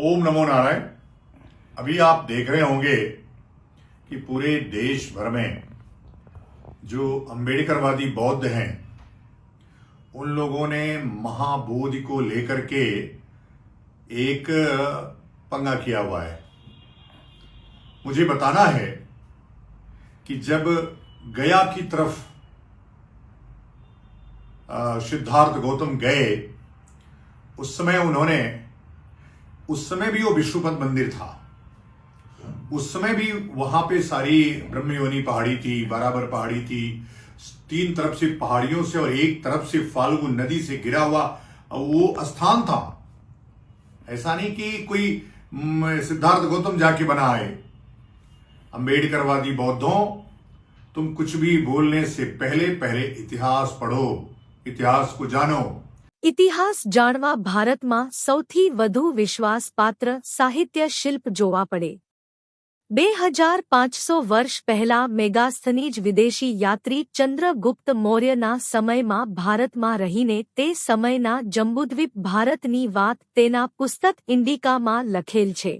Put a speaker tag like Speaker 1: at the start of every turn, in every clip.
Speaker 1: ओम नमो नारायण। अभी आप देख रहे होंगे कि पूरे देश भर में जो अंबेडकरवादी बौद्ध हैं, उन लोगों ने महाबोधि को लेकर के एक पंगा किया हुआ है। मुझे बताना है कि जब गया की तरफ़ सिद्धार्थ गौतम गए, उस समय उन्होंने उस समय भी वो विष्णुपद मंदिर था। उस समय भी वहाँ पे सारी ब्रह्मयोनी पहाड़ी थी, बराबर पहाड़ी थी। तीन तरफ़ से पहाड़ियों से और एक तरफ़ से फाल्गु नदी से गिरा हुआ वो स्थान था। ऐसा नहीं कि कोई सिद्धार्थ गौतम जाके बना है। अंबेडकरवादी बौद्धों, तुम कुछ भी बोलने से पहले पहले इतिहास पढ़ो, इतिहास को जानो।
Speaker 2: ઇતિહાસ જાણવા ભારતમાં સૌથી વધુ વિશ્વાસપાત્ર સાહિત્ય શિલ્પ જોવા પડે. બે હજાર પાંચસો વર્ષ પહેલા મેગાસ્થનીજ વિદેશી યાત્રી ચંદ્રગુપ્ત મૌર્યના સમયમાં ભારતમાં રહીને તે સમયના જંબુદ્વીપ ભારતની વાત તેના પુસ્તક ઇન્ડિકામાં લખેલ છે.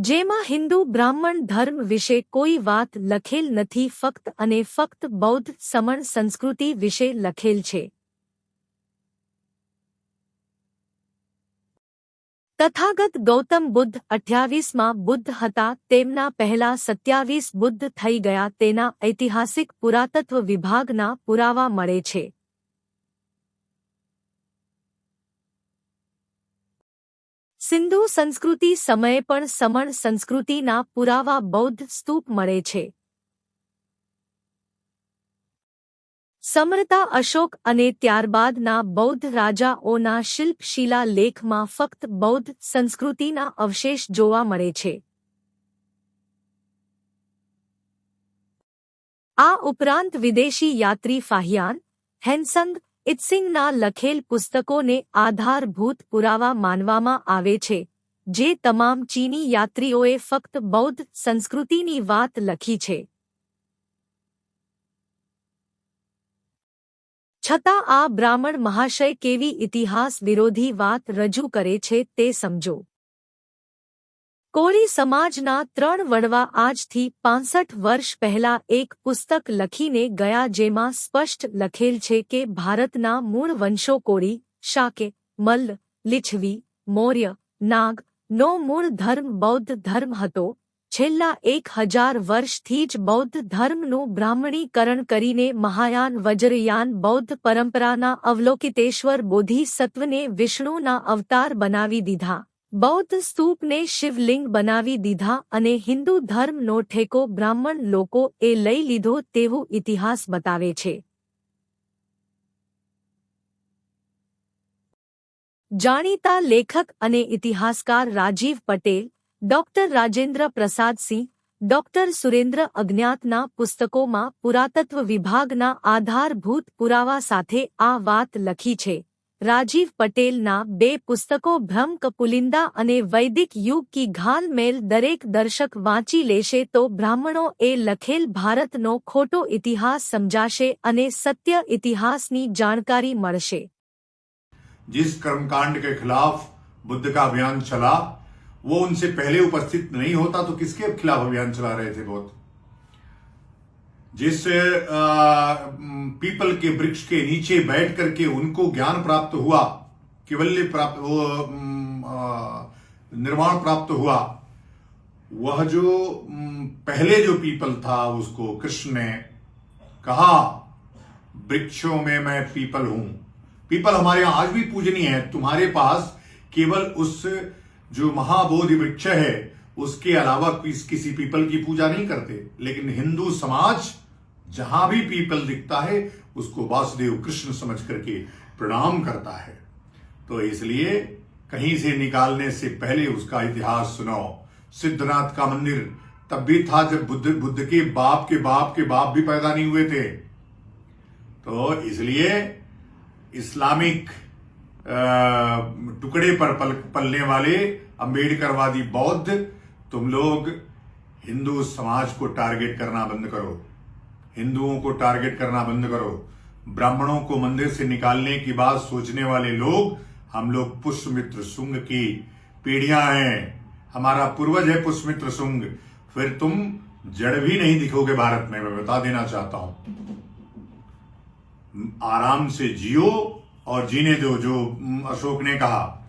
Speaker 2: જેમાં હિન્દુ બ્રાહ્મણ ધર્મ વિશે કોઈ વાત લખેલ નથી, ફક્ત અને ફક્ત બૌદ્ધ સમણ સંસ્કૃતિ વિશે લખેલ છે. તથાગત ગૌતમ બુદ્ધ અઠ્યાવીસમાં બુદ્ધ હતા. તેમના પહેલા સત્યાવીસ બુદ્ધ થઈ ગયા. તેના ઐતિહાસિક પુરાતત્વ વિભાગના પુરાવા મળે છે. સિંધુ સંસ્કૃતિ સમયે પણ સમણ સંસ્કૃતિના પુરાવા બૌદ્ધ સ્તૂપ મળે છે. સમરતા અશોક અને ત્યારબાદના બૌદ્ધ રાજાઓના શિલ્પશિલા લેખમાં ફક્ત બૌદ્ધ સંસ્કૃતિના અવશેષ જોવા મળે છે. આ ઉપરાંત વિદેશી યાત્રી ફાહિયાન, હેનસંગ ઇત્સિંગના લખેલ પુસ્તકોને આધારભૂત પુરાવા માનવામાં આવે છે, જે તમામ ચીની યાત્રીઓએ ફક્ત બૌદ્ધ સંસ્કૃતિની વાત લખી છે. છતાં આ બ્રાહ્મણ મહાશય કેવી ઇતિહાસ વિરોધી વાત રજૂ કરે છે તે સમજો. કોળી સમાજના ત્રણ વડવા આજથી પાંસઠ વર્ષ પહેલા એક પુસ્તક લખીને ગયા જેમાં સ્પષ્ટ લખેલ છે કે ભારતના મૂળ વંશો કોળી, શાકે, મલ્લ લીછવી મૌર્ય, નાગ, નો મૂળ ધર્મ બૌદ્ધ ધર્મ હતો. છેલ્લા એક હજાર વર્ષથી જ બૌદ્ધ ધર્મનું બ્રાહ્મણીકરણ કરીને મહાયાન વજ્રયાન બૌદ્ધ પરંપરાના અવલોકિતેશ્વર બોધિસત્વને વિષ્ણુના અવતાર બનાવી દીધા. બૌદ્ધ સ્તૂપને શિવલિંગ બનાવી દીધા અને હિન્દુ ધર્મનો ઠેકો બ્રાહ્મણ લોકો એ લઈ લીધો તેવું ઇતિહાસ બતાવે છે. જાણીતા લેખક અને ઇતિહાસકાર રાજીવ પટેલ, ડોક્ટર રાજેન્દ્ર પ્રસાદસિંહ ડોક્ટર સુરેન્દ્ર અજ્ઞાતના પુસ્તકોમાં પુરાતત્વ વિભાગના આધારભૂત પુરાવા સાથે આ વાત લખી છે. રાજીવ પટેલના બે પુસ્તકો બ્રહ્મ કપુલિંદા અને વૈદિક યુગ કી ઘાલ મેલ દરેક દર્શક વાંચી લેશે તો બ્રાહ્મણો એ લખેલ ભારતનો ખોટો ઇતિહાસ સમજાશે અને સત્ય ઇતિહાસની જાણકારી મળશે
Speaker 1: जिस कर्मकांड के खिलाफ बुद्ध का अभियान चला वो उनसे पहले उपस्थित नहीं होता तो किसके खिलाफ अभियान चला रहे थे बहुत जिस पीपल के वृक्ष के नीचे बैठ करके उनको ज्ञान प्राप्त हुआ केवल्य प्राप्त निर्वाण प्राप्त हुआ। वह जो पहले जो पीपल था, उसको कृष्ण ने कहा, वृक्षों में मैं पीपल हूँ। पीपल हमारे यहाँ आज भी पूजनीय है। तुम्हारे पास केवल उस जो महाबोधि वृक्ष है उसके अलावा किस किसी पीपल की पूजा नहीं करते। लेकिन हिंदू समाज जहाँ भी पीपल दिखता है उसको वासुदेव कृष्ण समझ करके प्रणाम करता है। तो इसलिए कहीं से निकालने से पहले उसका इतिहास सुनाओ। सिद्धनाथ का मंदिर तब भी था जब बुद्ध बुद्ध के बाप के बाप के बाप भी पैदा नहीं हुए थे। तो इसलिए इस्लामिक टुकड़े पर पल, पलने वाले अंबेडकरवादी बौद्ध तुम लोग हिंदू समाज को टारगेट करना बंद करो। हिंदुओं को टारगेट करना बंद करो। ब्राह्मणों को मंदिर से निकालने की बात सोचने वाले लोग, हम लोग पुष्यमित्र सुंग की पीढ़ियाँ हैं। हमारा पूर्वज है पुष्यमित्र सुंग। फिर तुम जड़ भी नहीं दिखोगे भारत में, मैं बता देना चाहता हूँ। आराम से जियो और जीने दो, जो अशोक ने कहा।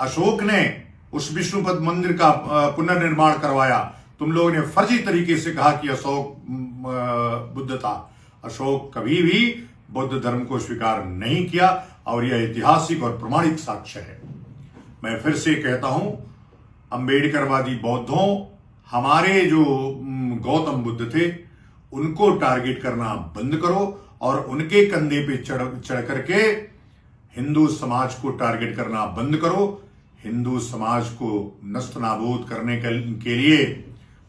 Speaker 1: अशोक ने उस विष्णुपद मंदिर का पुनर्निर्माण करवाया। तुम लोगों ने फर्जी तरीके से कहा कि अशोक बुद्ध था। अशोक कभी भी बुद्ध धर्म को स्वीकार नहीं किया और यह ऐतिहासिक और प्रमाणिक साक्ष्य है। मैं फिर से कहता हूँ, अंबेडकरवादी बौद्धों, हमारे जो गौतम बुद्ध थे, उनको टारगेट करना बंद करो और उनके कंधे पे चढ़ चढ़ करके हिंदू समाज को टारगेट करना बंद करो। हिंदू समाज को नष्ट नाबूद करने के लिए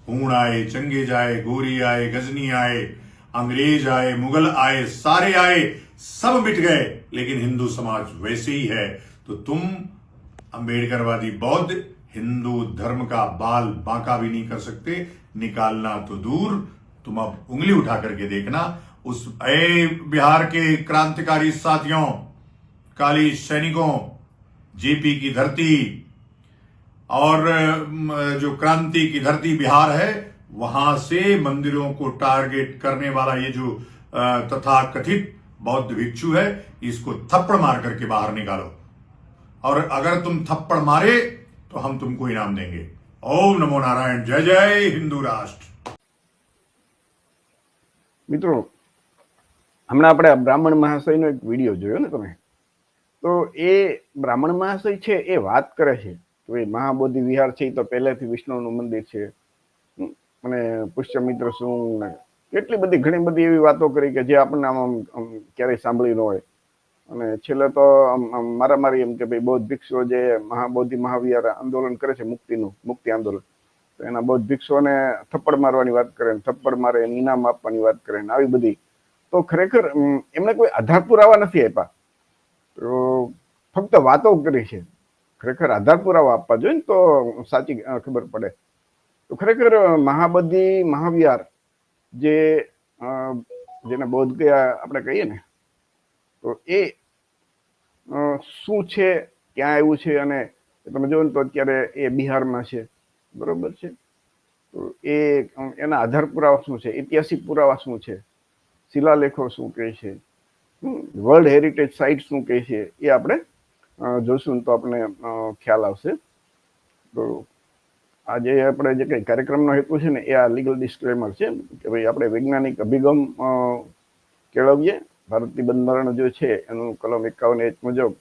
Speaker 1: हूण आए चंगेज आए गोरी आए, गजनी आए, अंग्रेज़ आए, मुगल आए, सारे आए, सब मिट गए। लेकिन हिंदू समाज वैसे ही है। तो तुम अंबेडकरवादी बौद्ध, हिंदू धर्म का बाल बांका भी नहीं कर सकते। निकालना तो दूर। तुम अब उंगली उठा करके देखना। उस ए, बिहार के क्रांतिकारी साथियों, काली सैनिकों जेपी की धरती और अम, जो क्रांति की धरती बिहार है वहां से मंदिरों को टारगेट करने वाला ये जो अ, तथा कथित बौद्ध भिक्षु है इसको थप्पड़ मार करके बाहर निकालो और अगर तुम थप्पड़ मारे तो हम तुमको इनाम देंगे ओम नमो नारायण जय जय हिंदू राष्ट्र
Speaker 3: મિત્રો હમણાં આપણે આ બ્રાહ્મણ મહાશયનો એક વિડીયો જોયો ને તમે તો એ બ્રાહ્મણ મહાશય છે, એ વાત કરે છે કે એ મહાબોધિ વિહાર છે તો પહેલેથી વિષ્ણુનું મંદિર છે. અને પુષ્યમિત્ર શું કેટલી બધી ઘણી બધી એવી વાતો કરી કે જે આપણને આમ ક્યારેય સાંભળી ન હોય. અને છેલ્લે તો આમ આમ મારામારી એમ કે ભાઈ બૌદ્ધ ભિક્ષુઓ જે મહાબોધિ મહાવિહાર આંદોલન કરે છે, મુક્તિનું, મુક્તિ આંદોલન. તો એના બૌદ્ધ ભિક્ષુઓને થપ્પડ મારવાની વાત કરે થપ્પડ મારે, ઇનામ આપવાની વાત કરે ને આવી બધી. તો ખરેખર એમને કોઈ આધાર પુરાવા નથી આપ્યા. તો ફક્ત વાતો કરી છે. ખરેખર આધાર પુરાવા આપવા જોઈએ ને તો સાચી ખબર પડે. તો ખરેખર મહાબધી મહાવિહાર જે જેને બોધ ગયા આપણે કહીએ ને, તો એ શું છે, ક્યાં આવ્યું છે અને તમે જોવો ને તો અત્યારે એ બિહારમાં છે. બરોબર છે? તો એ, એના આધાર પુરાવા શું છે? ઐતિહાસિક પુરાવા શું છે? શિલાલેખો શું કહે છે? વર્લ્ડ હેરિટેજ સાઇટ શું કહે છે, એ આપણે જોશું તો આપણે ખ્યાલ આવશે. તો આજે આપણે જે કંઈ કાર્યક્રમનો હેતુ છે ને, એ આ લીગલ ડિસ્ક્લેમર છે કે ભાઈ આપણે વૈજ્ઞાનિક અભિગમ કેળવીએ. ભારતીય બંધારણ જો છે, એનું કલમ એકાવન એચ મુજબ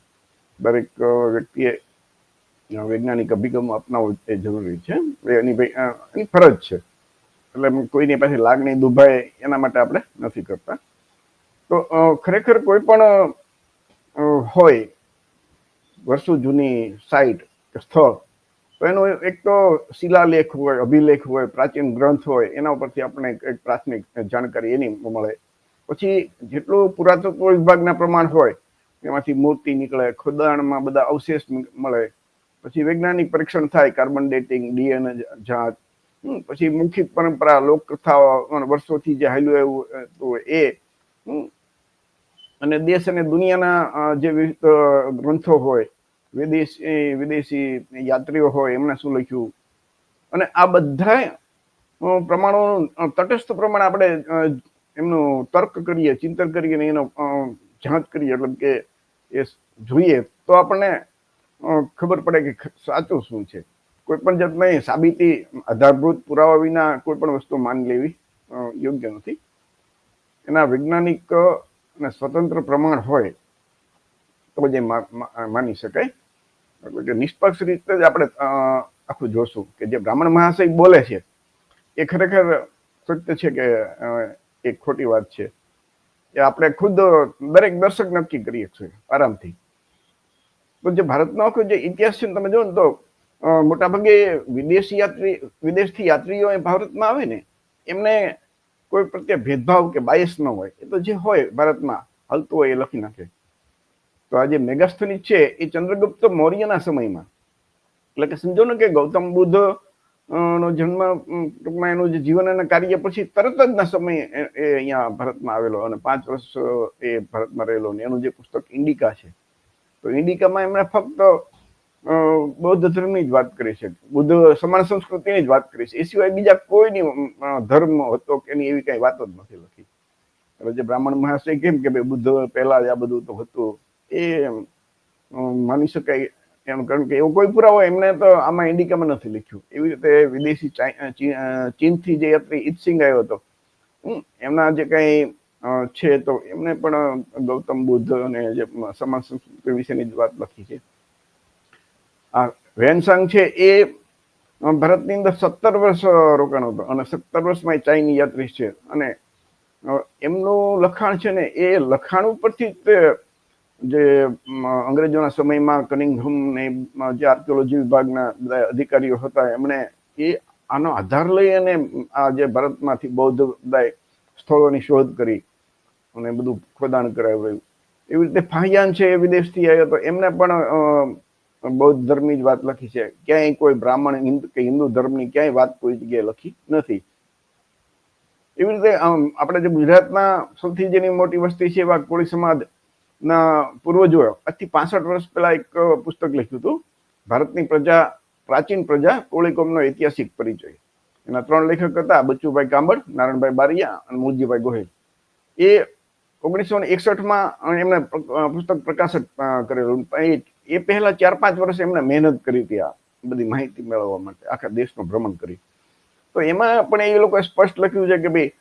Speaker 3: દરેક વ્યક્તિએ વૈજ્ઞાનિક અભિગમ અપનાવવો એ જરૂરી છે. એની ભાઈ એની ફરજ છે. એટલે કોઈની પાસે લાગણી દુભાય એના માટે આપણે નથી કરતા. તો ખરેખર કોઈ પણ હોય વર્ષો જૂની સાઇટ કે સ્થળ, તો એનો એક તો શિલાલેખ હોય, અભિલેખ હોય, પ્રાચીન ગ્રંથ હોય, એના ઉપરથી આપણે એક- પ્રાથમિક જાણકારી એની મળે. પછી જેટલું પુરાતત્વ વિભાગના પ્રમાણ હોય, એમાંથી મૂર્તિ નીકળે, ખોદાણમાં બધા અવશેષ મળે. પછી વૈજ્ઞાનિક પરીક્ષણ થાય, કાર્બન ડેટિંગ, ડીએનએ જાત. પછી મુખ્ય પરંપરા, લોકકથાઓ વર્ષોથી જે હાલ્યું એવું એ અને દેશ અને દુનિયાના જે ગ્રંથો હોય, વિદેશી વિદેશી યાત્રીઓ હોય, એમણે શું લખ્યું? અને આ બધા પ્રમાણો તટસ્થ પ્રમાણે આપણે એમનું તર્ક કરીએ, ચિંતન કરીએ અને એનો જાંચ કરીએ, એટલે કે એ જોઈએ, તો આપણને ખબર પડે કે સાચું શું છે. કોઈ પણ જાતની સાબિતી, આધારભૂત પુરાવા વિના કોઈ પણ વસ્તુ માની લેવી યોગ્ય નથી. એના વૈજ્ઞાનિક અને સ્વતંત્ર પ્રમાણ હોય, તો જે માની શકાય. એટલે કે નિષ્પક્ષ રીતે જ આપણે આખું જોશું કે જે બ્રાહ્મણ મહાશય બોલે છે, એ ખરેખર સત્ય છે કે એક ખોટી વાત છે? એ આપણે ખુદ દરેક દર્શક નક્કી કરીએ છીએ, આરામથી. તો જે ભારતનો આખો જે ઇતિહાસ છે તમે જોવો ને તો મોટાભાગે વિદેશી યાત્રી, વિદેશથી યાત્રીઓ એ ભારતમાં આવે ને, એમને કોઈ પ્રત્યે ભેદભાવ કે બાયસ ન હોય, એ તો જે હોય ભારતમાં, હાલતું હોય એ લખી નાખે. તો આ જે મેગાસ્થનિક છે, એ ચંદ્રગુપ્ત મૌર્યના સમયમાં. એટલે કે સમજો ને કે ગૌતમ બુદ્ધ નો જન્મ ટૂંકમાં એનું જે જીવન અને કાર્ય પછી તરત જ ના સમયે એ- અહીંયા ભારતમાં આવેલો અને પાંચ વર્ષ એ ભારતમાં રહેલો ને એનું જે પુસ્તક ઇન્ડિકા છે. તો ઇન્ડિકામાં એમણે ફક્ત બૌદ્ધ ધર્મની જ વાત કરી છે. બુદ્ધ સમાન સંસ્કૃતિની જ વાત કરી છે. એ સિવાય બીજા કોઈની ધર્મ હતો કે એની એવી કઈ વાત જ નથી લખી. જે બ્રાહ્મણ મહાશય કેમ કે ભાઈ બુદ્ધ પહેલા જ આ બધું તો હતું, એ માની શકાય એમ. કારણ કે એવો કોઈ પુરાવો એમને તો આમાં ઇન્ડિકામાં નથી લખ્યું. એવી રીતે વિદેશી ચીનથી જે યાત્રી ઈત્સિંગ આવ્યો હતો એમના જે કઈ છે તો એમને પણ ગૌતમ બુદ્ધ અને જે સમાજ સંસ્કૃતિ વિશેની જ વાત લખી છે. આ વેનસાંગ છે એ ભારતની અંદર સત્તર વર્ષ રોકાણ હતો અને સત્તર વર્ષમાં એ ચાઇની યાત્રી છે. અને એમનું લખાણ છે ને, એ લખાણ ઉપરથી જ જે અંગ્રેજોના સમયમાં કનિંગહમ ને જે આર્કિયોલોજી વિભાગના બધા અધિકારીઓ હતા, એમણે એ, આનો આધાર લઈ અને આ જે ભારતમાંથી બૌદ્ધ બધા સ્થળોની શોધ કરી અને બધું ખોદાણ કરાવ્યું. એવી રીતે ફાહિયાન છે એ વિદેશથી આવ્યો તો એમને પણ અ, બૌદ્ધ ધર્મની જ વાત લખી છે. ક્યાંય કોઈ બ્રાહ્મણ હિન્દુ કે હિન્દુ ધર્મની ક્યાંય વાત કોઈ જગ્યાએ લખી નથી. એવી રીતે આપણે જે ગુજરાતના સૌથી જેની મોટી વસ્તી છે એવા કોળી સમાજ ના પૂર્વજો આજથી પાસઠ વર્ષ પહેલા એક પુસ્તક લખ્યું હતું. ભારતની પ્રજા પ્રાચીન પ્રજા કોળીકોમનો ઐતિહાસિક પરિચય. એના ત્રણ લેખક હતા બચ્ચુભાઈ કાંબડ નારાયણભાઈ બારિયા અને મુજીભાઈ ગોહિલ. એ ઓગણીસો ને એકસઠમાં એમને પુસ્તક પ્રકાશિત કરેલું. એ- એ પહેલા ચાર પાંચ વર્ષ એમણે મહેનત કરી હતી આ બધી માહિતી મેળવવા માટે, આખા દેશનું ભ્રમણ કરી. તો એમાં પણ એ લોકોએ સ્પષ્ટ લખ્યું છે કે ભાઈ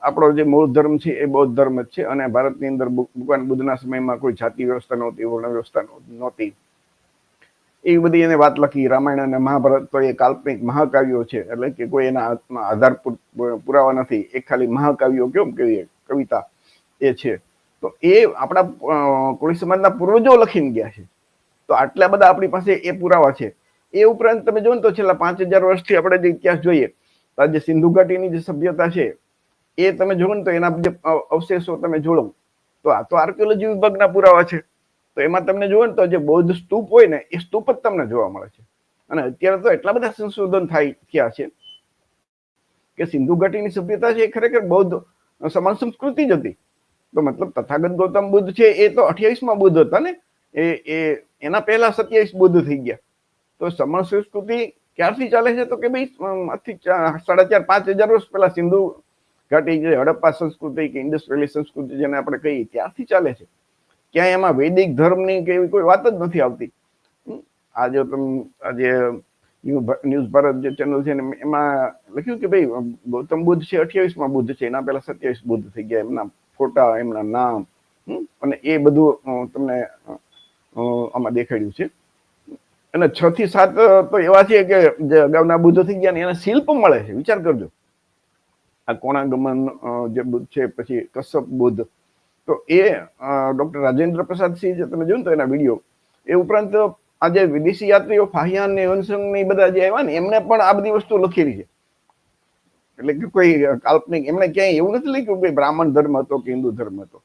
Speaker 3: આપણો જે મૂળ ધર્મ છે એ બૌદ્ધ ધર્મ જ છે અને ભારતની અંદર ભગવાન બુદ્ધના સમયમાં કોઈ જાતિ વ્યવસ્થા નહોતી, વર્ણ વ્યવસ્થા નહોતી- એવી બધી એને વાત લખી. રામાયણ અને મહાભારત તો એ કાલ્પનિક મહાકાવ્યો છે, એટલે કે કોઈ એના હાથમાં આધાર પુરાવા નથી. એ ખાલી મહાકાવ્યો કેમ કહીએ કવિતા એ છે. તો એ આપણા કોળી સમાજના પૂર્વજો લખીને ગયા છે. તો આટલા બધા આપણી પાસે એ પુરાવા છે. એ ઉપરાંત તમે જો ને તો છેલ્લા પાંચ હજાર વર્ષથી આપણે જે ઇતિહાસ જોઈએ, તો જે સિંધુ ઘાટીની જે સભ્યતા છે, એ તમે જુઓ ને તો એના જે અવશેષો તમે જોડો, તો આ તો આર્કિયોલોજી વિભાગના પુરાવા છે. તો એમાં તમને જુઓ ને તો જે બૌદ્ધ સ્તૂપ હોય ને, એ સ્તૂપ જ તમને જોવા મળે છે. અને અત્યારે તો એટલા બધા સંશોધન થાય, થયા છે, કે સિંધુ ઘાટીની સભ્યતા છે એ ખરેખર બૌદ્ધ સમાન સંસ્કૃતિ જ હતી. તો મતલબ તથાગત ગૌતમ બુદ્ધ છે, એ તો અઠ્યાવીસમાં બુદ્ધ હતા ને? એ એ, એના પહેલા સત્યાવીસ બુદ્ધ થઈ ગયા. તો સમણ સંસ્કૃતિ ક્યારથી ચાલે છે? તો કે ભાઈ આજથી સાડા ચાર, પાંચ હજાર વર્ષ પહેલા સિંધુ ઘાટી જે હડપ્પા સંસ્કૃતિ કે ઇન્ડસ સંસ્કૃતિ જેને આપણે કહીએ, ત્યારથી ચાલે છે. ક્યાંય એમાં વૈદિક ધર્મની કે એવી કોઈ વાત જ નથી આવતી. આજે તમે, આ જે ન્યૂ ભા- ન્યૂઝ ભારત જે ચેનલ છે એમાં લખ્યું કે ભાઈ, ગૌતમ બુદ્ધ છે, અઠ્યાવીસમાં બુદ્ધ છે, એના પહેલા સત્યાવીસ બુદ્ધ થઈ ગયા એમના ફોટા એમના નામ. અને એ બધું તમને આમાં દેખાડ્યું છે. અને છ થી સાત તો એવા છે કે જે અગાઉના બુદ્ધ થઈ ગયા ને એના શિલ્પ મળે છે. વિચાર કરજો. આ કોણાગમન જે બુદ્ધ છે, પછી કશ્યપ બુદ્ધ. તો એ ડોક્ટર રાજેન્દ્ર પ્રસાદ સિંહ જે તમે જોયું તો એના વીડિયો, એ ઉપરાંત આ જે વિદેશી યાત્રીઓ ફાહિયાન ને હંસંગ ને બધા જે આવ્યા ને, એમને પણ આ બધી વસ્તુ લખેલી છે. એટલે કે કોઈ કાલ્પનિક, એમણે ક્યાંય એવું નથી લખ્યું કે બ્રાહ્મણ ધર્મ હતો કે હિન્દુ ધર્મ હતો.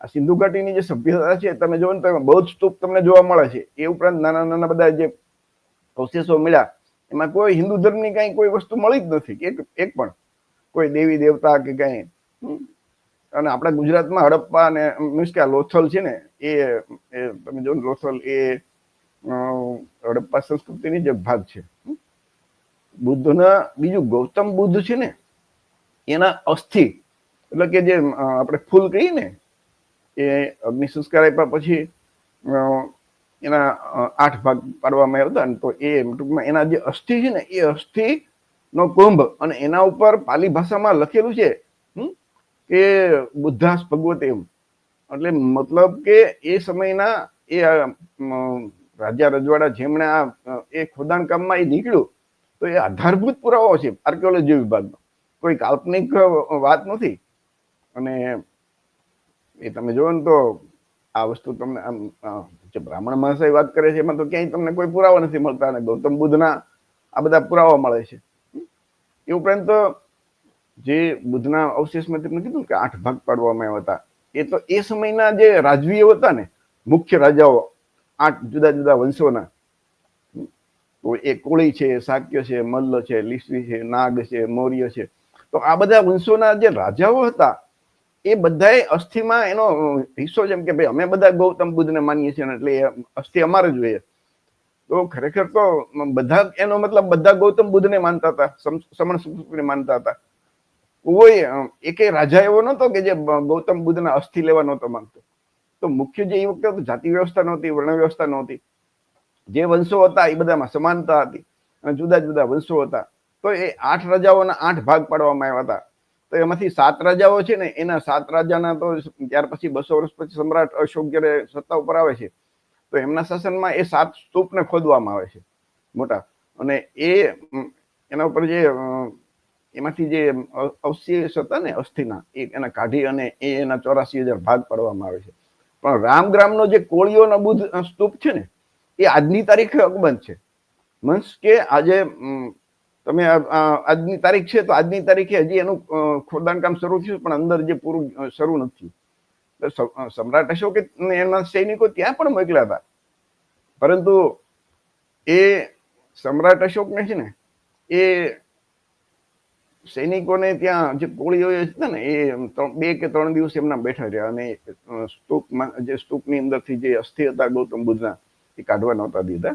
Speaker 3: આ સિંધુ ઘાટીની જે સભ્યતા છે, તમે જોવો ને તો બૌદ્ધ સ્તૂપ તમને જોવા મળે છે. એ ઉપરાંત નાના નાના બધા જે અવશેષો મળ્યા, એમાં કોઈ હિન્દુ ધર્મની કાંઈ કોઈ વસ્તુ મળી જ નથી. એક એક પણ. કોઈ દેવી, દેવતા કે કાંઈ. અને આપણા ગુજરાતમાં હડપ્પા અને મીન્સ કે લોથલ છે ને, એ તમે જો લોથલ એ હડપ્પા સંસ્કૃતિની જ ભાગ છે. બુદ્ધના બીજું ગૌતમ બુદ્ધ છે ને, એના અસ્થિ, એટલે કે જે આપણે ફૂલ કહીએ ને, એ અગ્નિ સંસ્કાર આપ્યા પછી એના આઠ ભાગ પાડવામાં આવ્યા હતા તો એ ટૂંકમાં એના જે અસ્થિ છે ને, એ અસ્થિ નો કુંભ અને એના ઉપર પાલી ભાષામાં લખેલું છે કે બુદ્ધાસ ભગવત એમ. એટલે મતલબ કે એ સમયના એ રાજા રજવાડા જેમણે આ એ ખોદાણ કામમાં એ નીકળ્યું તો એ આધારભૂત પુરાવો છે આર્કિયોલોજી વિભાગનો. કોઈ કાલ્પનિક વાત નથી. અને એ તમે જુઓ ને તો આ વસ્તુ તમને આમ જે બ્રાહ્મણ મહાશય વાત કરે છે, એમાં તો ક્યાંય તમને કોઈ પુરાવા નથી મળતા અને ગૌતમ બુદ્ધના આ બધા પુરાવા મળે છે. એ ઉપરાંત તો જે બુદ્ધના અવશેષમાં તમને કીધું કે આઠ ભાગ પાડવામાં આવ્યા હતા. એ તો એ સમયના જે રાજવીઓ હતા ને, મુખ્ય રાજાઓ, આઠ જુદા જુદા વંશોના એ કોળી છે શાક્ય છે, મલ્લ છે, લીસવી છે, નાગ છે, મૌર્ય છે. તો આ બધા વંશોના જે રાજાઓ હતા, એ બધાએ અસ્થિમાં એનો હિસ્સો જેમ કે ભાઈ અમે બધા ગૌતમ બુદ્ધને માનીએ છીએ એટલે એ અસ્થિ અમારે જોઈએ. તો ખરેખર તો બધા એનો મતલબ બધા ગૌતમ બુદ્ધને માનતા હતા, સમ- સમણ સંસ્કૃતિને માનતા હતા. કોઈ એકે રાજા એવો નહોતો કે જે ગૌતમ બુદ્ધના અસ્થિ લેવા નહોતો માંગતો તો મુખ્ય જે એ વખતે જાતિ વ્યવસ્થા નહોતી, વર્ણ વ્યવસ્થા નહોતી. જે વંશો હતા એ બધામાં સમાનતા હતી અને જુદા જુદા વંશો હતા. તો એ આઠ રાજાઓના આઠ ભાગ પાડવામાં આવ્યા હતા. તો એમાંથી સાત રાજાઓ છે ને, એના સાત રાજાના તો ત્યાર પછી બસો વર્ષ પછી સમ્રાટ અશોક જ્યારે સત્તા ઉપર આવે છે, તો એમના શાસનમાં એ સાત સ્તૂપને ખોદવામાં આવે છે, મોટા. અને એ એના ઉપર જે એમાંથી જે અવશેષ હતા ને, અસ્થિના, એ એના કાઢી અને એ એના ચોરાસી હજાર ભાગ પાડવામાં આવે છે. પણ રામગ્રામનો જે કોળીઓનો બુદ્ધ સ્તૂપ છે ને એ આજની તારીખે અકબંધ છે. મીન્સ કે આજે તમે આજની તારીખ છે તો આજની તારીખે હજી એનું ખોદાણ કામ શરૂ થયું પણ અંદર જે પૂરું શરૂ નથી. સમ્રાટ અશોકે એના સૈનિકો ત્યાં પણ મોકલ્યા હતા. પરંતુ એ સમ્રાટ અશોકને છે ને, એ સૈનિકોને ત્યાં જે કોળીઓ હતા ને, એ બે કે ત્રણ દિવસ એમના બેઠા રહ્યા અને સ્તૂપમાં જે સ્તૂપની અંદરથી જે અસ્થિ હતા ગૌતમ બુદ્ધના એ કાઢવા નહોતા દીધા.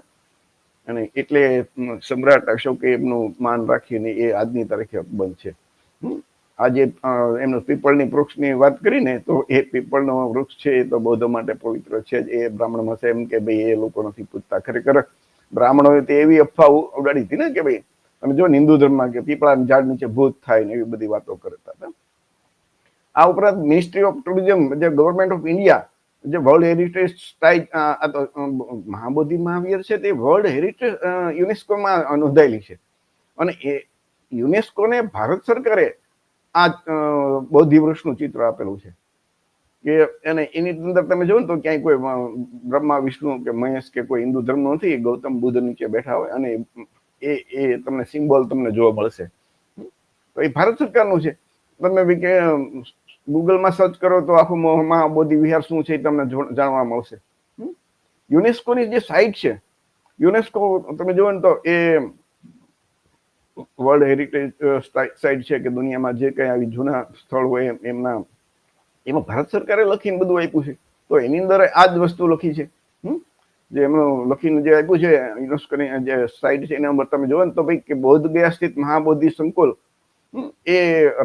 Speaker 3: અને એટલે સમ્રાટ અશોકે એમનું માન રાખીને એ આજની તારીખે બંધ છે. આજે એમનું પીપળની વૃક્ષની વાત કરીને તો એ પીપળનો વૃક્ષ છે એ તો બૌદ્ધો માટે પવિત્ર છે જ. એ બ્રાહ્મણ હશે એમ કે ભાઈ એ લોકો નથી પૂછતા. ખરેખર બ્રાહ્મણોએ તે એવી અફવા ઉ- ઉડાડી હતી ને કે ભાઈ, તમે જો હિન્દુ ધર્મમાં કે પીપળાના ઝાડ નીચે ભૂત થાય ને એવી બધી વાતો કરતા હતા. આ ઉપરાંત મિનિસ્ટ્રી ઓફ ટુરિઝમ જે ગવર્મેન્ટ ઓફ ઇન્ડિયા જે વર્લ્ડ હેરિટેજ સાઇટ આ તો મહાબોધિ મહાવીર છે તે વર્લ્ડ હેરિટેજ યુનેસ્કોમાં નોંધાયેલી છે. અને એ યુનેસ્કોને ભારત સરકારે આ અ, વૃક્ષનું ચિત્ર આપેલું છે. કે અને એની અંદર તમે જોવો ને તો ક્યાંય કોઈ બ્રહ્મા વિષ્ણુ કે મહેશ કે કોઈ હિન્દુ ધર્મ નથી ગૌતમ બુદ્ધ નીચે બેઠા હોય અને એ એ તમને સિમ્બોલ તમને જોવા મળશે. તો એ ભારત સરકારનું છે. તમે કે ગૂગલમાં સર્ચ કરો તો આખું મહાબોધિ વિહાર શું છે એ તમને જાણવા મળશે? યુનેસ્કોની જે સાઇટ છે, યુનેસ્કો, તમે જુઓ ને તો એ વર્લ્ડ હેરિટેજ સાઇટ છે કે દુનિયામાં જે કંઈ આવી જૂના સ્થળ હોય એમના, એમાં ભારત સરકારે લખીને બધું આપ્યું છે તો એની અંદર આ જ વસ્તુ લખી છે? જે એમનું લખીને જે આપ્યું છે, યુનેસ્કોની જે સાઇટ છે એના ઉપર તમે જોવો ને તો ભાઈ કે બોધ ગયા સ્થિત મહાબોધિ સંકુલ એ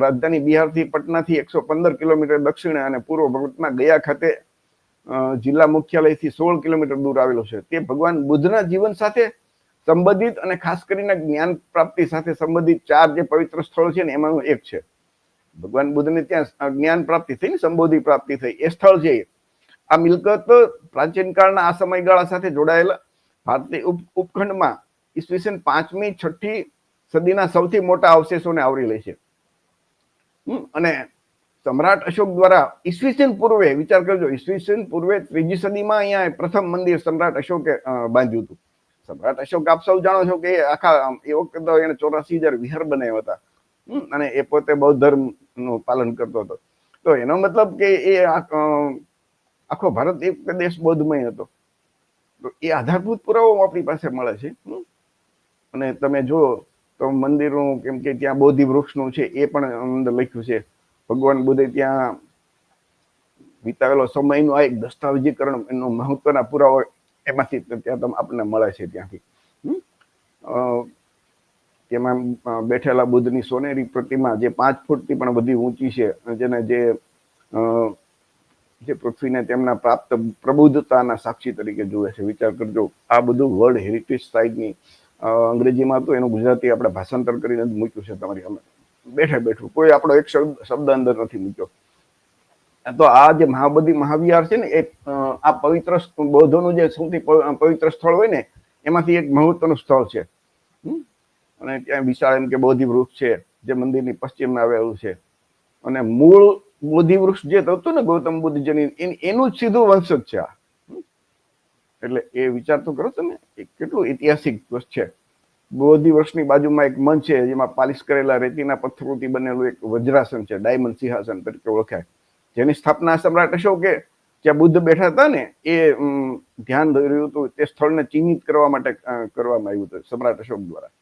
Speaker 3: રાજધાની બિહારથી પટનાથી એકસો પંદર કિલોમીટર દક્ષિણે અને પૂર્વ ભારતના ગયા ખાતે જિલ્લા મુખ્યાલયથી સોળ કિલોમીટર દૂર આવેલો છે. તે ભગવાન બુદ્ધના જીવન સાથે સંબંધિત અને ખાસ કરીને જ્ઞાન પ્રાપ્તિ સાથે સંબંધિત ચાર જે પવિત્ર સ્થળો છે ને એમાંનું એક છે. ભગવાન બુદ્ધને ત્યાં જ્ઞાન પ્રાપ્તિ થઈ ને સંબોધિ પ્રાપ્તિ થઈ. એ સ્થળ છે આ મિલકત પ્રાચીન કાળના આ સમયગાળા સાથે જોડાયેલા ભારતીય ઉપ, ઉપખંડમાં ઈસવીસન પાંચમી છઠ્ઠી સદીના સૌથી મોટા અવશેષોને આવરી લે છે. અને સમ્રાટ અશોક દ્વારા ઈસવીસન પૂર્વે, વિચાર કરજો, ઈસવીસન પૂર્વે ત્રીજી સદીમાં અહીંયા પ્રથમ મંદિર સમ્રાટ અશોકે બાંધ્યું હતું. સમ્રાટ અશોક, આપ સૌ જાણો છો કે આખા એ વખતે એને ચોરાસી હજાર વિહાર બનાવ્યા હતા. અને એ પોતે બૌદ્ધ ધર્મનું પાલન કરતો હતો. તો એનો મતલબ કે એ આખો ભારત એક દેશ બૌદ્ધમય હતો. તો એ આધારભૂત પુરાવો આપણી પાસે મળે છે. અને તમે જો તો મંદિરનું કેમ કે ત્યાં બોધિ વૃક્ષનું છે, એ પણ અંદર લખ્યું છે. ભગવાન બુદ્ધે ત્યાં વિતાવેલો સમયનું આ એક દસ્તાવેજીકરણ એનો મહત્વના પુરાવો એમાંથી ત્યાં તમને આપણને મળે છે ત્યાંથી. તેમાં બેઠેલા બુદ્ધની સોનેરી પ્રતિમા જે પાંચ ફૂટથી પણ વધી ઊંચી છે જેને જે જે પૃથ્વીને તેમના પ્રાપ્ત પ્રબુદ્ધતાના સાક્ષી તરીકે જુએ છે. વિચાર કરજો, આ બધું વર્લ્ડ હેરિટેજ સાઇટની અંગ્રેજીમાં હતું એનું ગુજરાતી આપણે ભાષાંતર કરીને જ મૂક્યું છે તમારી અમે બેઠે બેઠું. કોઈ આપણો એક શબ્દ શબ્દ અંદર નથી મૂક્યો. તો આ જે મહાબોધિ મહાવિહાર છે ને એ આ પવિત્ર બૌદ્ધોનું જે સૌથી પવિત્ર સ્થળ હોય ને, એમાંથી એક મહત્વનું સ્થળ છે? અને ત્યાં વિશાળ એમ કે બોધિ વૃક્ષ છે, જે મંદિરની પશ્ચિમમાં આવેલું છે. અને મૂળ બોધિ વૃક્ષ જે હતું ને, ગૌતમ બુદ્ધ જેની એનું જ સીધું વંશજ છે આ? એટલે એ વિચાર તો કરો તમે કેટલું ઐતિહાસિક છે. બોધી વર્ષની બાજુમાં એક મંચ છે, જેમાં પાલિશ કરેલા રેતીના પથ્થરોથી બનેલું એક વજ્રાસન છે, ડાયમંડ સિંહાસન તરીકે ઓળખાય. જેની સ્થાપના સમ્રાટ અશોકે જ્યાં બુદ્ધ બેઠા હતા ને, એ ધ્યાન દઈ રહ્યું હતું, તે સ્થળને ચિહ્નિત કરવા માટે કરવામાં આવ્યું હતું સમ્રાટ અશોક દ્વારા.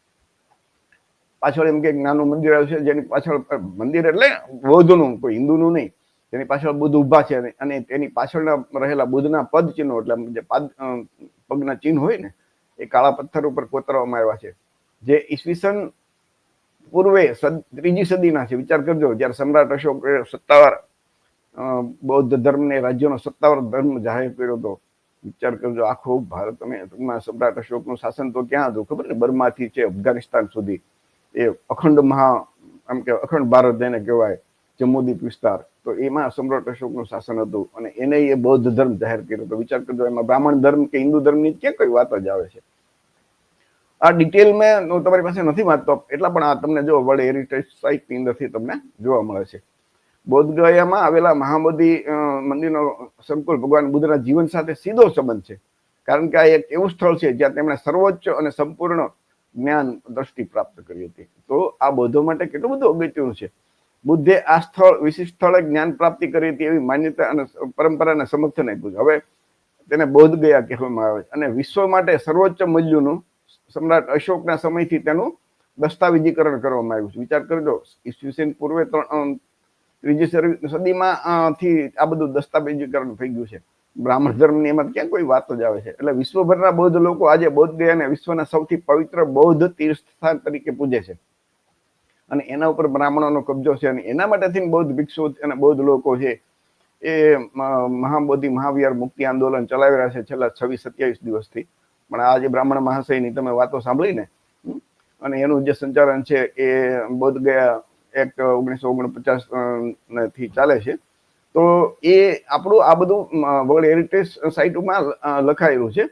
Speaker 3: પાછળ એમ કે નાનું મંદિર આવ્યું છે, જેની પાછળ મંદિર એટલે બૌદ્ધનું, કોઈ હિન્દુનું નહીં. તેની પાછળ બુદ્ધ ઊભા છે અને- અને તેની પાછળના રહેલા બુદ્ધના પદ ચિહ્નો, એટલે જે પાદ પગના ચિહ્ન હોય ને, એ કાળા પથ્થર ઉપર કોતરવામાં આવ્યા છે. જે ઈસવીસન પૂર્વે ત્રીજી સદીના છે. વિચાર કરજો, જ્યારે સમ્રાટ અશોક સત્તાવાર બૌદ્ધ ધર્મને, રાજ્યનો સત્તાવાર ધર્મ જાહેર કર્યો હતો. વિચાર કરજો, આખો ભારત ટૂંકમાં સમ્રાટ અશોકનું શાસન તો ક્યાં હતું? ખબર ને બર્માથી છે, અફઘાનિસ્તાન સુધી. એ અખંડ મહા આમ કે અખંડ ભારત એને કહેવાય, જમ્મુદીપ વિસ્તાર. તો એમાં સમ્રાટ અશોકનું શાસન હતું અને એને એ બૌદ્ધ ધર્મ જાહેર કર્યો હતો. વિચાર કરજો, એમાં બ્રાહ્મણ ધર્મ કે હિન્દુ ધર્મની ક્યાં કોઈ વાત જ આવે છે? આ ડિટેલ મેં તમારી પાસે નથી વાંચતો એટલા પણ આ તમને જો વર્લ્ડ હેરિટેજ સાઇટની અંદરથી તમને જોવા મળે છે. બૌદ્ધ ગયામાં આવેલા મહાબોધિ મંદિરનો સંકુલ ભગવાન બુદ્ધના જીવન સાથે સીધો સંબંધ છે. કારણ કે આ એક એવું સ્થળ છે જ્યાં તેમણે સર્વોચ્ચ અને સંપૂર્ણ જ્ઞાન દ્રષ્ટિ પ્રાપ્ત કરી હતી. તો આ બૌદ્ધો માટે કેટલું બધું અગત્યનું છે. બુદ્ધે આ સ્થળ, વિશિષ્ટ સ્થળે જ્ઞાન પ્રાપ્તિ કરી હતી એવી માન્યતા અને પરંપરાને સમર્થન આપ્યું છે. હવે તેને બૌદ્ધ ગયા કહેવામાં આવે છે. અને વિશ્વ માટે સર્વોચ્ચ મૂલ્યનું સમ્રાટ અશોકના સમયથી તેનું દસ્તાવેજીકરણ કરવામાં આવ્યું છે. વિચાર કરજો ઈસવીસન પૂર્વે ત્રણ ત્રીજી સદીમાં થી આ બધું દસ્તાવેજીકરણ થઈ ગયું છે. બ્રાહ્મણ ધર્મની એમાં ક્યાં કોઈ વાત જ આવે છે. એટલે વિશ્વભરના બૌદ્ધ લોકો આજે બૌદ્ધ ગયાને વિશ્વના સૌથી પવિત્ર બૌદ્ધ તીર્થ સ્થાન તરીકે પૂજે છે. અને એના ઉપર બ્રાહ્મણોનો કબજો છે અને એના માટે થઈને બૌદ્ધ ભિક્ષુ અને બૌદ્ધ લોકો છે એ મહાબોધિ મહાવીર મુક્તિ આંદોલન ચલાવી રહ્યા છે છેલ્લા છવ્વીસ સત્યાવીસ દિવસથી. પણ આ જે બ્રાહ્મણ મહાશયની તમે વાતો સાંભળીને અને એનું જે સંચાલન છે એ બૌદ્ધ ગયા એક ઓગણીસો ઓગણપચાસથી ચાલે છે. તો એ આપણું આ બધું વર્લ્ડ હેરિટેજ સાઇટમાં લખાયેલું છે.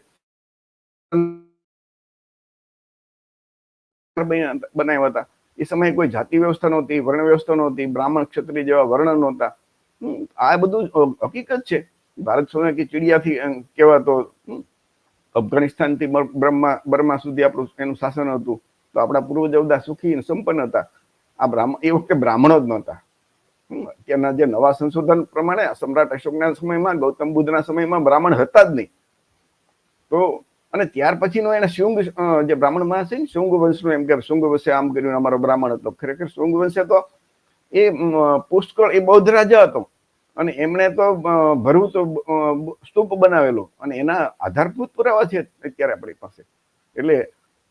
Speaker 3: બનાવ્યા હતા. એ સમયે કોઈ જાતિ વ્યવસ્થા નહોતી, વર્ણ વ્યવસ્થા નહોતી, બ્રાહ્મણ ક્ષત્રિય જેવા વર્ણ નહોતા. આ બધું હકીકત છે. ભારત સોના કે ચીડિયાથી કહેવાતો અફઘાનિસ્તાનથી બર- બ્રહ્મા, બર્મા સુધી આપણું એનું શાસન હતું. તો આપણા પૂર્વજો બધા સુખી સંપન્ન હતા. આ બ્રાહ્મણ એ વખતે બ્રાહ્મણો જ નહોતા. અત્યારના જે નવા સંશોધન પ્રમાણે સમ્રાટ અશોકના સમયમાં, ગૌતમ બુદ્ધના સમયમાં બ્રાહ્મણ હતા જ નહીં. તો અને ત્યાર પછીનો એને શુંગ જે બ્રાહ્મણમાં છે ને શુંગ વંશનું એમ કે શુંગ વંશે આમ કર્યું અમારો બ્રાહ્મણ હતો. ખરેખર શુંગ વંશે તો એ પુષ્કળ એ બૌદ્ધ રાજા હતો. અને એમણે તો અ, સ્તૂપ બનાવેલો. અને એના આધારભૂત પુરાવા છે અત્યારે આપણી પાસે. એટલે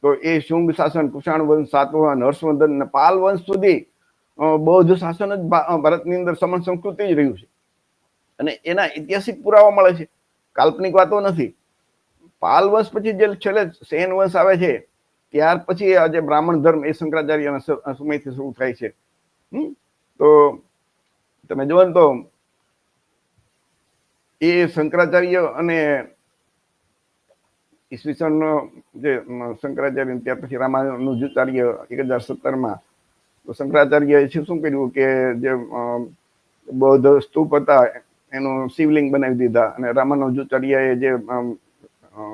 Speaker 3: તો એ શુંગ શાસન કુષાણ વંશ સાતવાહન હર્ષવર્ધન ને પાલ વંશ સુધી બૌદ્ધ શાસન જ ભારતની અંદર સમાન સંસ્કૃતિ જ રહ્યું છે. અને એના ઐતિહાસિક પુરાવા મળે છે. કાલ્પનિક વાતો નથી. પાલ વંશ પછી જે છેલ્લે સેન વંશ આવે છે, ત્યાર પછી આ જે બ્રાહ્મણ ધર્મ એ શંકરાચાર્યના સમયથી શરૂ થાય છે. તો તમે જુઓ તો એ શંકરાચાર્ય અને ઈસવીસન જે શંકરાચાર્ય ત્યાર પછી રામાનુજાચાર્ય એક હજાર સત્તરમાં, તો શંકરાચાર્યએ શું કર્યું કે જે બૌદ્ધ સ્તૂપ હતા, એનું શિવલિંગ બનાવી દીધા અને રામાનુજાચાર્યએ જે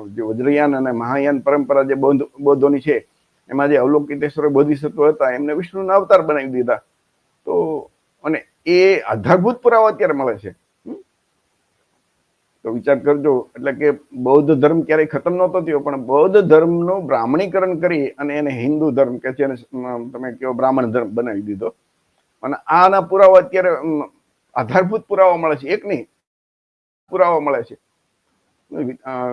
Speaker 3: જે વજ્રયાન અને મહાયાન પરંપરા જે બૌદ્ધ, બૌદ્ધોની છે, એમાં જે અવલોકિતેશ્વર, બોધિસત્વ હતા, એમને વિષ્ણુના અવતાર બનાવી દીધા. તો, અને એ આધારભૂત પુરાવા અત્યારે મળે છે. તો વિચાર કરજો, એટલે કે બૌદ્ધ ધર્મ ક્યારેય ખતમ નહોતો થયો, પણ બૌદ્ધ ધર્મનું બ્રાહ્મણીકરણ કરી અને એને હિન્દુ ધર્મ કે છે તમે કહો બ્રાહ્મણ ધર્મ બનાવી દીધો. અને આના પુરાવા અત્યારે આધારભૂત પુરાવા મળે છે. એક નહીં, પુરાવા મળે છે.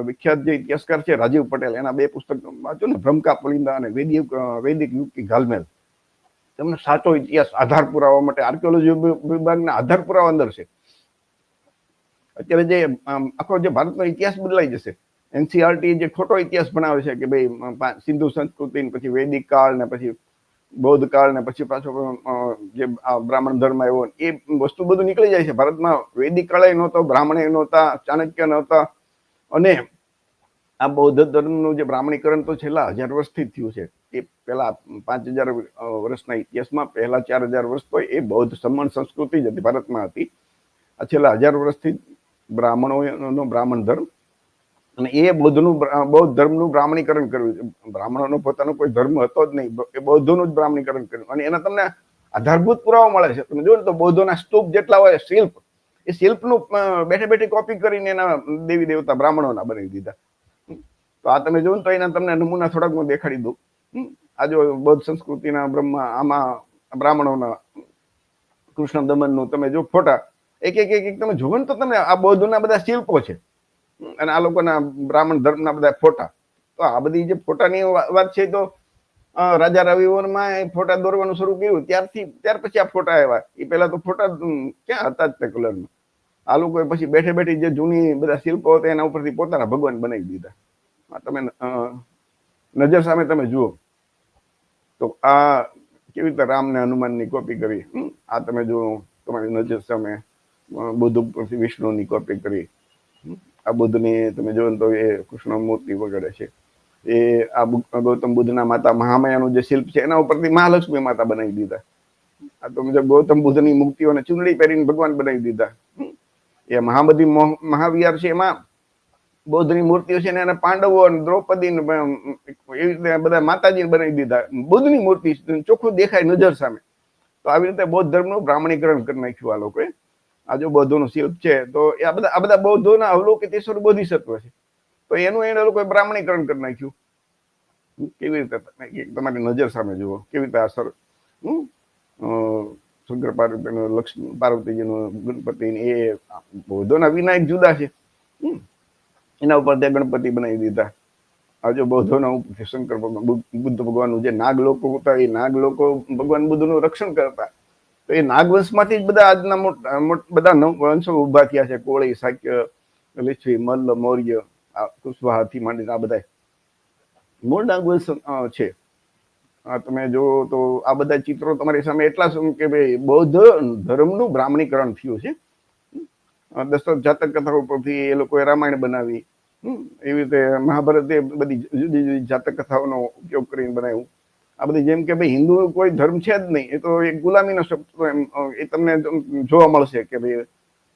Speaker 3: વિખ્યાત જે ઇતિહાસકાર છે, રાજીવ પટેલ, એના બે પુસ્તક વાંચો ને, ભ્રમકા પલિંદા અને વૈદિક વૈદિક યુક્તિ ગાલમેલ. તમને સાચો ઇતિહાસ આધાર પુરાવા માટે આર્કિયોલોજી વિભાગના આધાર પુરાવા અંદર છે. અત્યારે જે આખો જે ભારતનો ઇતિહાસ બદલાઈ જશે. એનસીઆરટી જે ખોટો ઇતિહાસ ભણાવે છે કે ભાઈ સિંધુ સંસ્કૃતિ પછી વૈદિક કાળ ને પછી બૌદ્ધ કાળ ને પછી પાછો જે બ્રાહ્મણ ધર્મ આવ્યો એ વસ્તુ બધું નીકળી જાય છે. ભારતમાં વૈદિક કાળે નહોતો, બ્રાહ્મણે નહોતા, ચાણક્ય નહોતા અને આ બૌદ્ધ ધર્મનું જે બ્રાહ્મણીકરણ તો છેલ્લા હજાર વર્ષથી થયું છે. એ પહેલા પાંચ હજાર વર્ષના ઇતિહાસમાં પહેલા ચાર હજાર વર્ષ તો એ બૌદ્ધ સમણ સંસ્કૃતિ જ હતી, ભારતમાં હતી. આ છેલ્લા હજાર વર્ષથી બ્રાહ્મણોનો બ્રાહ્મણ ધર્મ અને એ બૌદ્ધનું બૌદ્ધ ધર્મનું બ્રાહ્મણીકરણ કર્યું બ્રાહ્મણોનો પોતાનો કોઈ ધર્મ હતો જ નહીં, એ બૌદ્ધોનું જ બ્રાહ્મણીકરણ કર્યું. અને એના તમને આધારભૂત પુરાવા મળે છે. તમે જોયું તો બૌદ્ધોના સ્તૂપ જેટલા હોય, શિલ્પ એ શિલ્પનું બેઠે બેઠે કોપી કરીને એના દેવી દેવતા બ્રાહ્મણોના બનાવી દીધા. તો આ તમે ને તો એના તમને નમૂના થોડાક હું દેખાડી દઉં. આ જો બૌદ્ધ સંસ્કૃતિના બ્રહ્મા, આમાં બ્રાહ્મણોના કૃષ્ણ દમનનું તમે જો ફોટા, એક એક એક એક તમે જોવો ને તો તમને આ બૌદ્ધના બધા શિલ્પો છે. અને આ લોકોના બ્રાહ્મણ ધર્મના બધા ફોટા. તો આ બધી જે ફોટાની વાત છે તો રાજા રવિવર્મા એ ફોટા દોરવાનું શરૂ કર્યું. ત્યારથી, ત્યાર પછી આ ફોટા આવ્યા. એ પહેલા તો ફોટા ક્યાં હતા જ તે કલરમાં આ લોકોએ પછી બેઠે બેઠી જે જૂની બધા શિલ્પો હતા, એના ઉપરથી પોતાના ભગવાન બનાવી દીધા. તમે નજર સામે તમે જુઓ. તો આ કેવી રીતે રામ ને હનુમાનની કોપી કરી? આ તમે જુઓ, તમારી નજર સામે બુદ્ધ ઉપરથી વિષ્ણુની કોપી કરી. આ બુદ્ધની, તમે જુઓ તો એ કૃષ્ણ મૂર્તિ વગેરે છે. એ આ ગૌતમ બુદ્ધના માતા મહામાયાનું જે શિલ્પ છે, એના ઉપરથી મહાલક્ષ્મી માતા બનાવી દીધા. આ તમે જો ગૌતમ બુદ્ધની મુક્તિઓને ચૂંટણી પહેરીને ભગવાન બનાવી દીધા. એ મહાબધી મોહ- મહાવિહાર છે એમાં બૌદ્ધની મૂર્તિઓ છે અને પાંડવો અને દ્રૌપદી એવી રીતે બધા માતાજીને બનાવી દીધા. બુદ્ધની મૂર્તિ ચોખ્ખું દેખાય નજર સામે. તો આવી રીતે બૌદ્ધ ધર્મનું બ્રાહ્મણીકરણ કરી નાખ્યું આ લોકોએ. આ જો બૌદ્ધોનું શિલ્પ છે, તો એ આ બધા આ બધા બૌદ્ધોના અવલોકિતેશ્વર બોધિસત્વ છે. તો એનું એને લોકોએ બ્રાહ્મણીકરણ કરી નાખ્યું. કેવી રીતે તમારી નજર સામે જુઓ, કેવી રીતે આ સર હમ? શંકર પાર્વતીનો લક્ષ્મી, પાર્વતીજીનો ગણપતિ એ બૌદ્ધોના વિનાયક જુદા છે? એના ઉપર ત્યાં ગણપતિ બનાવી દીધા. આ જો બૌદ્ધોના શંકર ભગવાન, બુદ્ધ- ભગવાનનું જે નાગ લોકો હતા, એ નાગ લોકો ભગવાન બુદ્ધનું રક્ષણ કરતા. તો એ નાગવંશમાંથી જ બધા આજના મોટા બધા નવ વંશો ઊભા થયા છે. કોળી શાક્ય લીછવી મલ્લ, મૌર્ય કુશવાહાથી માંડીને આ બધા મૂળ નાગવંશ છે. તમે જો તો આ બધા ચિત્રો તમારી સામે એટલા કે ભાઈ બૌદ્ધ ધર્મનું બ્રાહ્મણીકરણ થયું છે. દશરથ જાતક કથા ઉપરથી એ લોકોએ રામાયણ બનાવી. એવી રીતે મહાભારતે બધી જુદી જુદી જાતક કથાઓનો ઉપયોગ કરીને બનાવ્યું. આ બધી જેમ કે ભાઈ હિન્દુ કોઈ ધર્મ છે જ નહીં. એ તો એક ગુલામીનો શબ્દ એમ એ તમને જોવા મળશે કે ભાઈ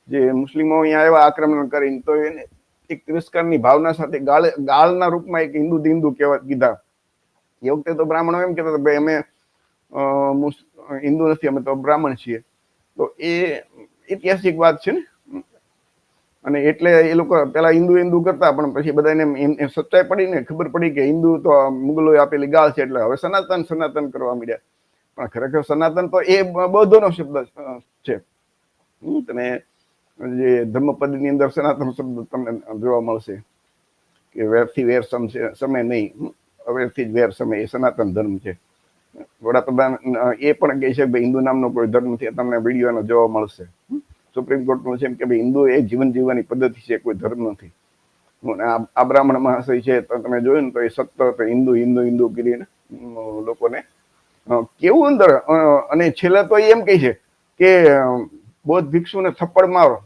Speaker 3: જે મુસ્લિમો અહીંયા આવ્યા આક્રમણ કરીને તો એને એક તિરસ્કારની ભાવના સાથે ગાળ, ગાળના રૂપમાં એક હિન્દુ હિન્દુ કહેવા કીધા. એ વખતે તો બ્રાહ્મણો એમ કહેતા ભાઈ, અમે હિન્દુ નથી, અમે તો બ્રાહ્મણ છીએ. તો એ ઐતિહાસિક વાત છે ને? અને એટલે એ લોકો પેલા હિન્દુ હિન્દુ કરતા, પણ પછી બધાને સચ્ચાઈ પડી ને ખબર પડી કે હિન્દુ તો મુગલોએ આપેલી ગાળ છે, એટલે હવે સનાતન સનાતન કરવા માંડ્યા. પણ ખરેખર સનાતન તો એ બૌદ્ધોનો શબ્દ છે. તમે જે ધર્મપદની અંદર સનાતન શબ્દ તમને જોવા મળશે કે વેરથી વેર સમય નહીં. અવેરથી જ વેર સમય, એ સનાતન ધર્મ છે. વડાપ્રધાન એ પણ કહે છે કે હિન્દુ નામનો કોઈ ધર્મ નથી તમને વિડીયોનો જોવા મળશે. સુપ્રીમ કોર્ટનું છે કે ભાઈ હિન્દુ એ જીવન જીવવાની પદ્ધતિ છે, કોઈ ધર્મ નથી. આ બ્રાહ્મણ મહાશય છે, તો તમે જોયું ને તો એ સતત હિન્દુ હિન્દુ હિન્દુ કરીને લોકોને કેવું અંદર અને છેલ્લા તો એમ કહે છે કે બૌદ્ધ ભિક્ષુને થપ્પડ મારો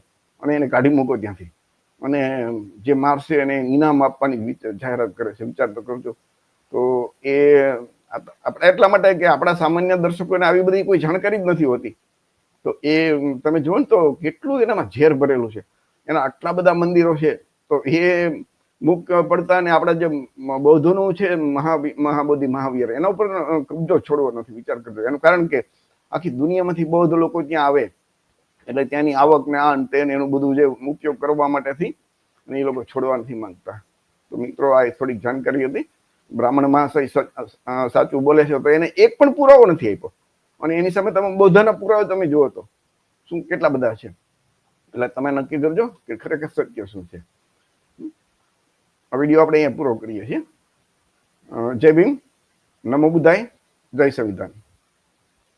Speaker 3: અને એને કાઢી મૂકો ત્યાંથી. અને જે મારશે એને ઇનામ આપવાની જાહેરાત કરે છે. વિચાર તો કરજો. તો એ આપ- આપણે એટલા માટે કે આપણા સામાન્ય દર્શકોને આવી બધી કોઈ જાણકારી જ નથી હોતી. તો એ, તમે જુઓ ને તો કેટલું એનામાં ઝેર ભરેલું છે. એના આટલા બધા મંદિરો છે. તો એ મુક પડતા ને આપણા જે બૌદ્ધનું છે મહા મહાબોધિ મહાવીર, એના ઉપર કબજો છોડવો નથી, વિચાર કરતો એનું કારણ કે આખી દુનિયામાંથી બૌદ્ધ લોકો ત્યાં આવે. એટલે ત્યાંની આવક ને આ તે એનું બધું જે ઉપયોગ કરવા માટેથી અને એ લોકો છોડવા નથી માંગતા. તો મિત્રો, આ થોડીક જાણકારી હતી. બ્રાહ્મણ મહાશય સાચું બોલે છે, તો એને એક પણ પુરાવો નથી આપ્યો. અને એની સામે તમે બૌદ્ધના પુરાવા તમે જુઓ તો, શું કેટલા બધા છે? એટલે તમે નક્કી કરજો કે ખરેખર સત્ય શું છે. આ વીડિયો આપણે અહીંયા પૂરો કરીએ છીએ. જય ભીમ. નમો બુધાય જય સંવિધાન.